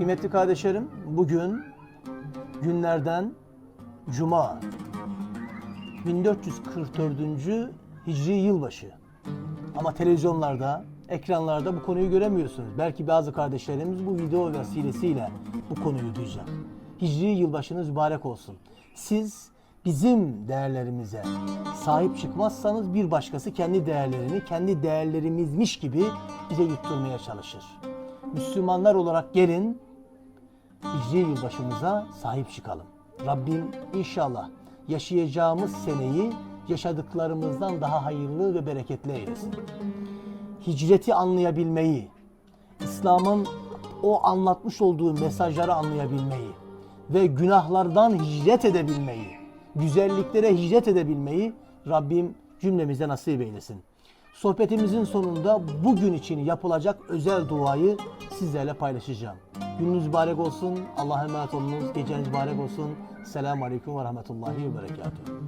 Kıymetli kardeşlerim, bugün günlerden Cuma 1444. Hicri yılbaşı. Ama televizyonlarda, ekranlarda bu konuyu göremiyorsunuz. Belki bazı kardeşlerimiz bu video vesilesiyle bu konuyu duyacak. Hicri yılbaşınız mübarek olsun. Siz bizim değerlerimize sahip çıkmazsanız bir başkası kendi değerlerini kendi değerlerimizmiş gibi bize yutturmaya çalışır. Müslümanlar olarak gelin Hicri yılbaşımıza sahip çıkalım. Rabbim inşallah yaşayacağımız seneyi yaşadıklarımızdan daha hayırlı ve bereketli eylesin. Hicreti anlayabilmeyi, İslam'ın o anlatmış olduğu mesajları anlayabilmeyi ve günahlardan hicret edebilmeyi, güzelliklere hicret edebilmeyi Rabbim cümlemize nasip eylesin. Sohbetimizin sonunda bugün için yapılacak özel duayı sizlerle paylaşacağım. Gününüz mübarek olsun. Allah'a emanet olunuz. Geceniz mübarek olsun. Selamun Aleyküm ve Rahmetullahi ve Berekatuhu.